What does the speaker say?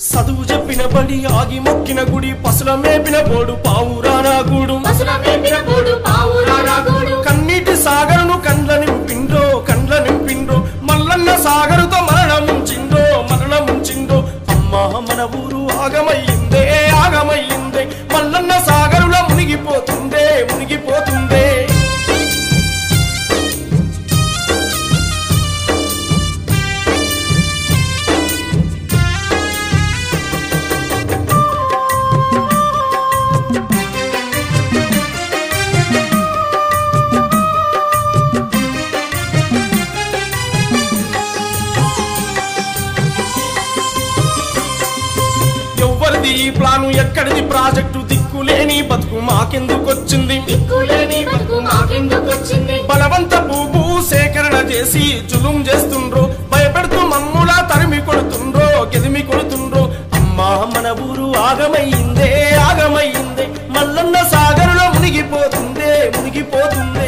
చదువు చెప్పిన బడి ఆగి మొక్కిన గుడి పసుల మేపిన బోడు పావురానా గూడు. కన్నీటి సాగరును కండ్ల నింపిండ్రో కండ్ల నింపిండ్రో మల్లన్న సాగరుతో మరణముంచిండ్రో మరణముంచిండ్రో. అమ్మా మన ఊరు ఆగమయ్యిందే ఆగమయ్యిందే. ఈ ప్లాను ఎక్కడిది? ప్రాజెక్టు దిక్కులేని బతుకు మాకెందుకొచ్చింది? బలవంత భూ సేకరణ చేసి చులుం చేస్తుండ్రో. భయపెడుతూ మమ్ములా తరిమి కొడుతుండ్రో గెదిమి కొడుతుండ్రో. అమ్మా మన ఊరు ఆగమయ్యిందే ఆగమయ్యిందే మల్లన్న సాగరులో మునిగిపోతుందే మునిగిపోతుంది.